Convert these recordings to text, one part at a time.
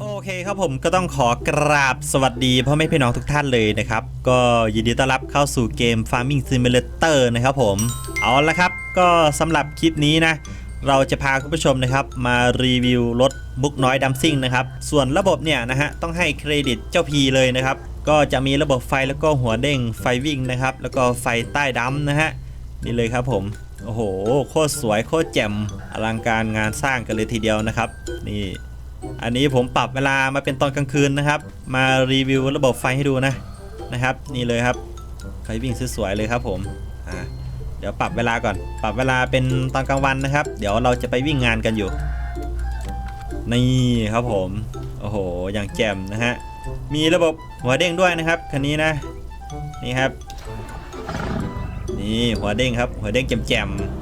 โอเคครับผมก็ต้องขอกราบสวัสดีพ่อแม่พี่น้องทุกท่านเลยนะครับ ก็ยินดีต้อนรับเข้าสู่เกม Farming Simulator นะครับผมเอาละครับก็สำหรับคลิปนี้นะ เราจะพาคุณผู้ชมนะครับ มารีวิวรถบุกน้อยดัมซิ่งนะครับ ส่วนระบบเนี่ยนะฮะต้องให้เครดิตเจ้าพีเลยนะครับ ก็จะมีระบบไฟแล้วก็หัวเด้งไฟวิ่งนะครับ แล้วก็ไฟใต้ดัมนะฮะนี่เลยครับผมโอ้โหโคตรสวยโคตรแจ่มอลังการงานสร้างกันเลยทีเดียวนะครับ นี่ อันนี้ผมปรับเวลามาเป็นตอนกลางคืนนะครับ มารีวิวระบบไฟให้ดูนะนะครับ นี่เลยครับไฟวิ่งสวยๆเลยครับผมอ่าเดี๋ยวปรับเวลาก่อน ปรับเวลาเป็นตอนกลางวันนะครับ เดี๋ยวเราจะไปวิ่งงานกันอยู่ นี่ครับผม โอ้โห อย่างแจ่มนะฮะ มีระบบหัวเด้งด้วยนะครับคันนี้นะ นี่ครับ นี่หัวเด้งครับ หัวเด้งแจ่มๆ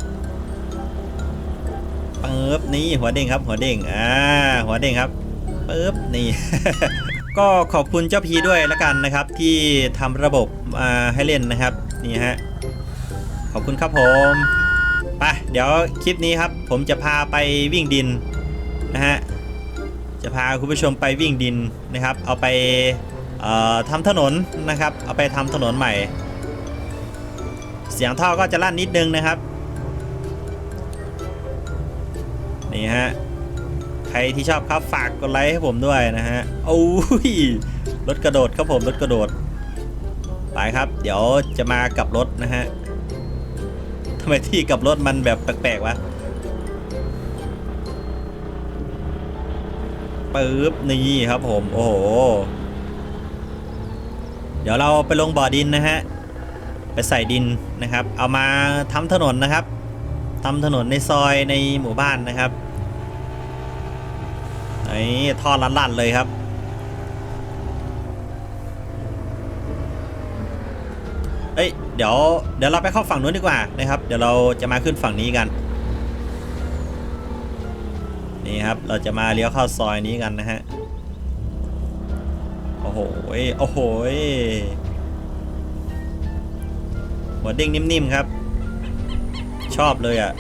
ปึ๊บนี่หัวเด้งครับ หัวเด้งอ่าหัวเด้งครับปึ๊บนี่ ก็ขอบคุณเจ้าพีด้วยละกันนะครับ ที่ทำระบบมาให้เล่นนะครับนี่ฮะขอบคุณครับผมไปเดี๋ยวคลิปนี้ครับ ผมจะพาไปวิ่งดินนะฮะจะพาคุณผู้ชมไปวิ่งดินนะครับ เอาไปทำถนนนะครับ เอาไปทำถนนใหม่ เสียงท่อก็จะลั่นนิดนึงนะครับ นี่ฮะ ใครที่ชอบครับฝากกดไลค์ให้ผมด้วยนะฮะโอ้ยรถกระโดดครับผมรถกระโดดไปครับ เดี๋ยวจะมากับรถนะฮะทำไมที่กับรถมันแบบแปลกๆวะปึ๊บนี่ครับผม โอ้โห เดี๋ยวเราไปลงบ่อดินนะฮะ ไปใส่ดินนะครับ เอามาทำถนนนะครับทำถนนในซอยในหมู่บ้านนะครับ นี่ท่อลัดๆเลยครับ เอ้ยเดี๋ยวเดี๋ยวเราไปเข้าฝั่งนู้นดีกว่านะครับ เดี๋ยวเราจะมาขึ้นฝั่งนี้กัน นี่ครับเราจะมาเลี้ยวเข้าซอยนี้กันนะฮะ โอ้โหโอ้โหหัวเด้งนิ่มๆครับ ชอบเลยอะ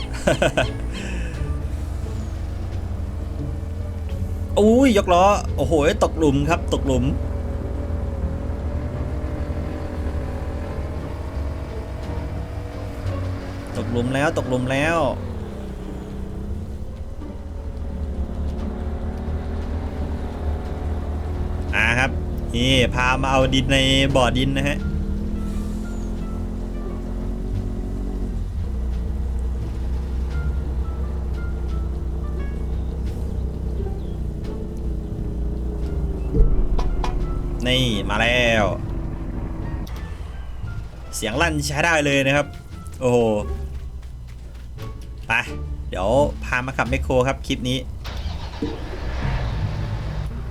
อุ้ยยกล้อ โอ้โห ตกหลุมครับ ตกหลุม ตกหลุมแล้วตกหลุมแล้ว อ่าครับ นี่ พามาเอาดินในบ่อดินนะฮะ นี่มาแล้ว เสียงลั่นใช้ได้เลยนะครับ โอ้โห ไป เดี๋ยวพามาขับแมคโครครับคลิปนี้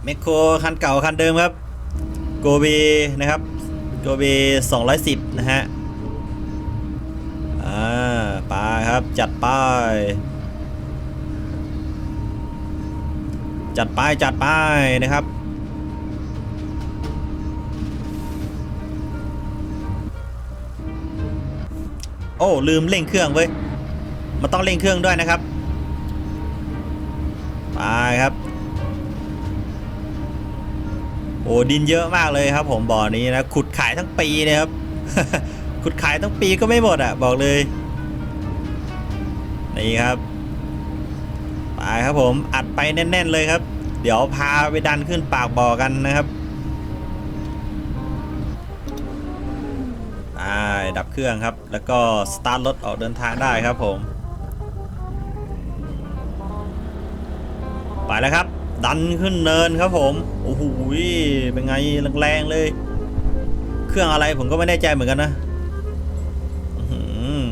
แมคโครคันเก่าคันเดิมครับ โกเบนะครับ โกเบ210 นะฮะ อ่าไปครับ จัดไปจัดไปจัดไปนะครับ อ้ลืมเร่งเครื่องเว้ยมันต้องเร่งเครื่องด้วยนะครับไปครับโอ้ดินเยอะมากเลยครับ ผมบ่อนี้นะขุดขายทั้งปีนะครับขุดขายทั้งปีก็ไม่หมดอะ บอกเลยนี่ครับไปครับผมอัดไปแน่น ๆ เลยครับ เดี๋ยวพาไปดันขึ้นปากบ่อกันนะครับ ดับเครื่องครับ แล้วก็สตาร์ทรถออกเดินทางได้ครับผม ไปแล้วครับ ดันขึ้นเนินครับผมโอ้โหเป็นไงแรงๆเลย เครื่องอะไรผมก็ไม่แน่ใจเหมือนกันนะอื้อหือ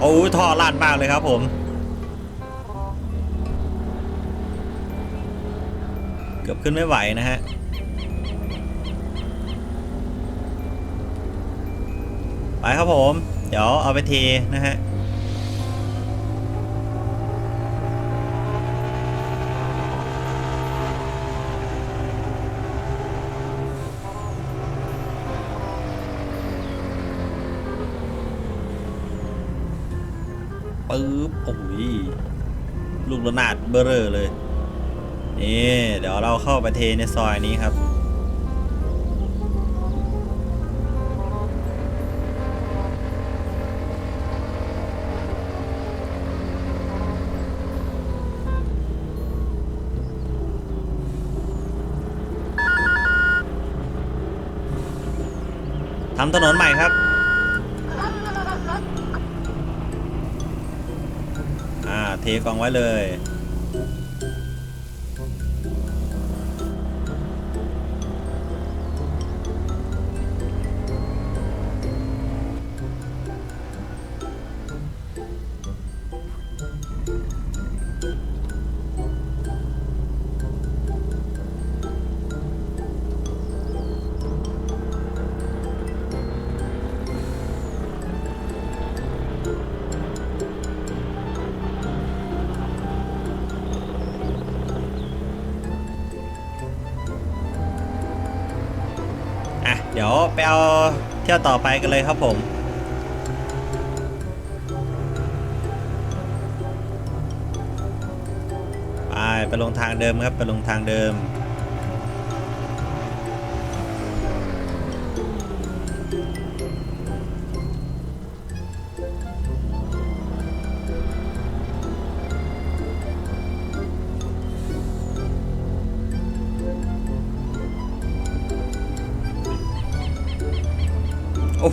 โอ้ท่อลาดมากเลยครับผม ขึ้นไม่ไหวนะฮะไปครับผม เดี๋ยวเอาไปเทนะฮะปึ๊บโอ้ยลูกระนาดเบ้อเลย นี่เดี๋ยวเราเข้าไปเทในซอยนี้ครับ ทำถนนใหม่ครับอ่าเทกองไว้เลย เดี๋ยวไปเอาเที่ยวต่อไปกันเลยครับผม ไปไปลงทางเดิมครับ ไปลงทางเดิม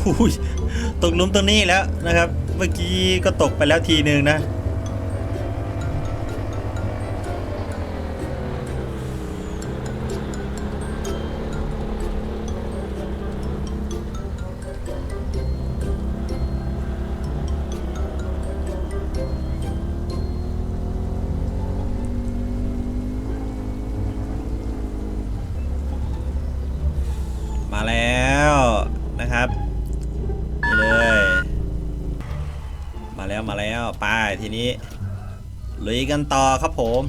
โอ้ยตกหลุมตรงนี้แล้วนะครับ เมื่อกี้ก็ตกไปแล้วทีหนึ่งนะ ทีนี้ลุยกันต่อครับผม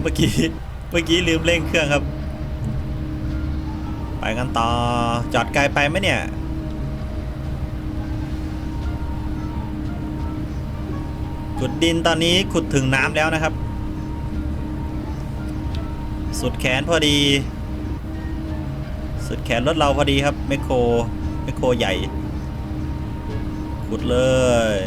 เมื่อกี้เมื่อกี้ลืมเร่งเครื่องครับ ไปกันต่อจอดไกลไปไหมเนี่ยขุดดินตอนนี้ขุดถึงน้ำแล้วนะครับ สุดแขนพอดี สุดแขนรถเราพอดีครับแมโครแมโครใหญ่ ขุดเลย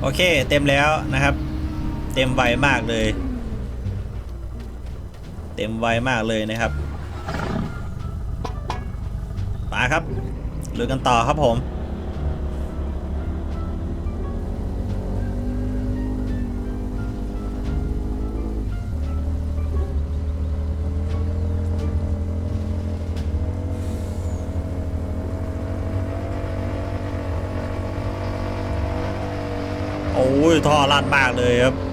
โอเค เต็มแล้วนะครับ เต็มไวมากเลย เต็มไวมากเลยนะครับ มาครับลุยกันต่อครับผมโอ้ยท่อลั่นมากเลยครับ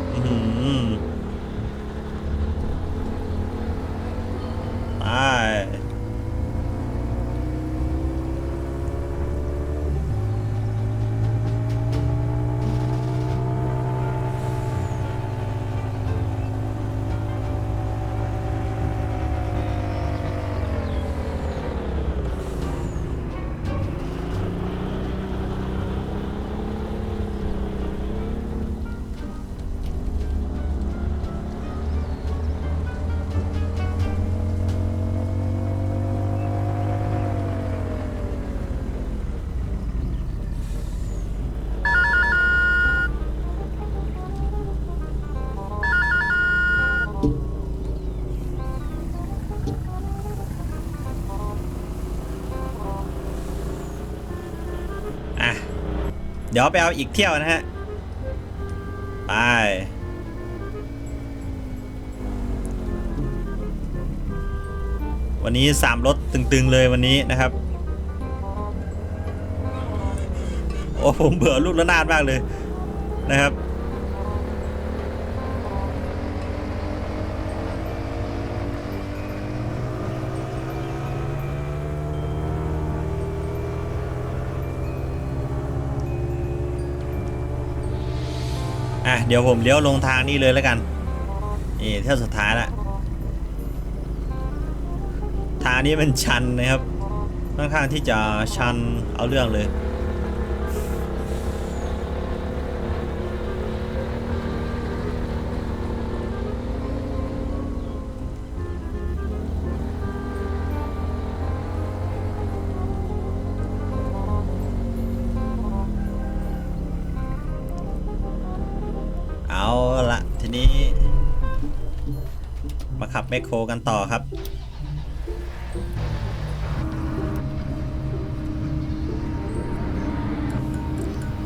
เดี๋ยวไปเอาอีกเที่ยวนะฮะ ไป วันนี้สามรถตึงๆเลยวันนี้นะครับ โอ้ผมเบื่อลูกระนาดมากเลยนะครับ เดี๋ยวผมเลี้ยวลงทางนี้เลยแล้วกันนี่เที่ยวสุดท้ายละทางนี้มันชันนะครับค่อนข้างที่จะชันเอาเรื่องเลย แมคโครกันต่อครับ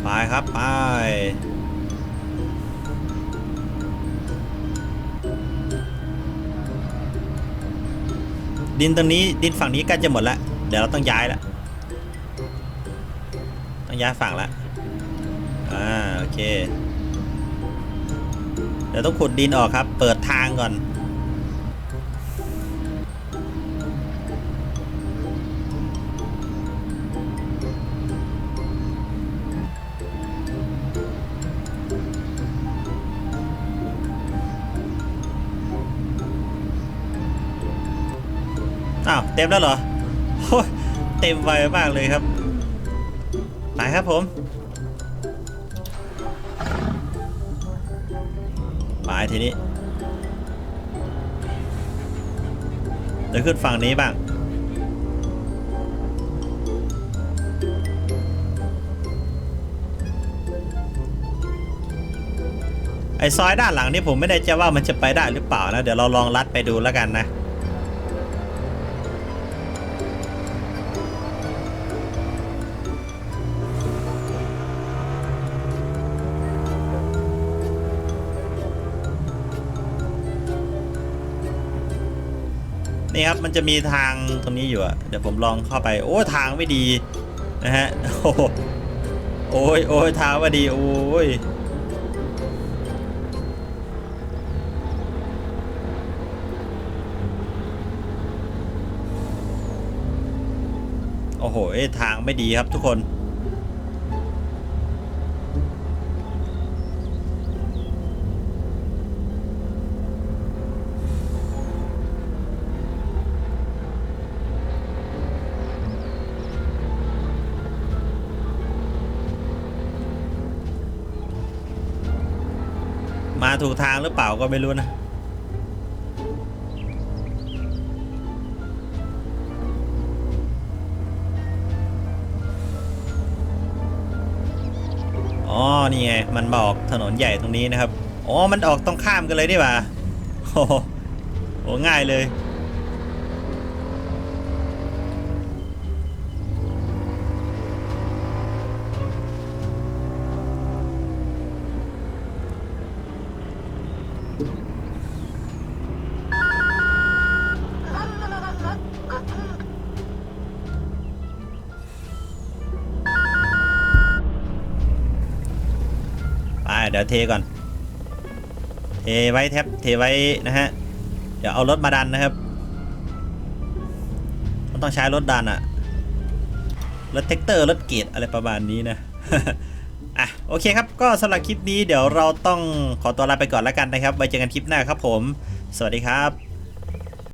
ไปครับไปดินตรงนี้ดินฝั่งนี้ใกล้จะหมดแล้ว เดี๋ยวเราต้องย้ายแล้ว ต้องย้ายฝั่งแล้วอ่าโอเค เดี๋ยวต้องขุดดินออกครับ เปิดทางก่อนาวเต็มแล้วเหรอโเต็มไวมากเลยครับ ไปครับผม ไปทีนี้เดี๋ยวขึ้นฝั่งนี้บ้าง ไอซอยด้านหลังนี่ผมไม่ได้จะว่ามันจะไปได้หรือเปล่านะ เดี๋ยวเราลองลัดไปดูแล้วกันนะ นี่ครับมันจะมีทางตรงนี้อยู่อะเดี๋ยวผมลองเข้าไป โอ้ทางไม่ดีนะฮะโอ้โหโอ้ยโอ้ยทางไม่ดีโอ้ยโอ้โหเอทางไม่ดีครับทุกคน ถูกทางหรือเปล่าก็ไม่รู้นะอ๋อนี่ไงมันบอกถนนใหญ่ตรงนี้นะครับ อ๋อ มันออกตรงข้ามกันเลยนี่หว่าโอ้โหง่ายเลย เดี๋ยวเทก่อน เทไว้แทบเทไว้นะฮะ เดี๋ยวเอารถมาดันนะครับ มันต้องใช้รถดันอะรถแท็กเตอร์รถเกียร์อะไรประมาณนี้นะอะโอเคครับ ก็สำหรับคลิปนี้เดี๋ยวเราต้องขอตัวลาไปก่อนแล้วกันนะครับ ไว้เจอกันคลิปหน้าครับผม สวัสดีครับ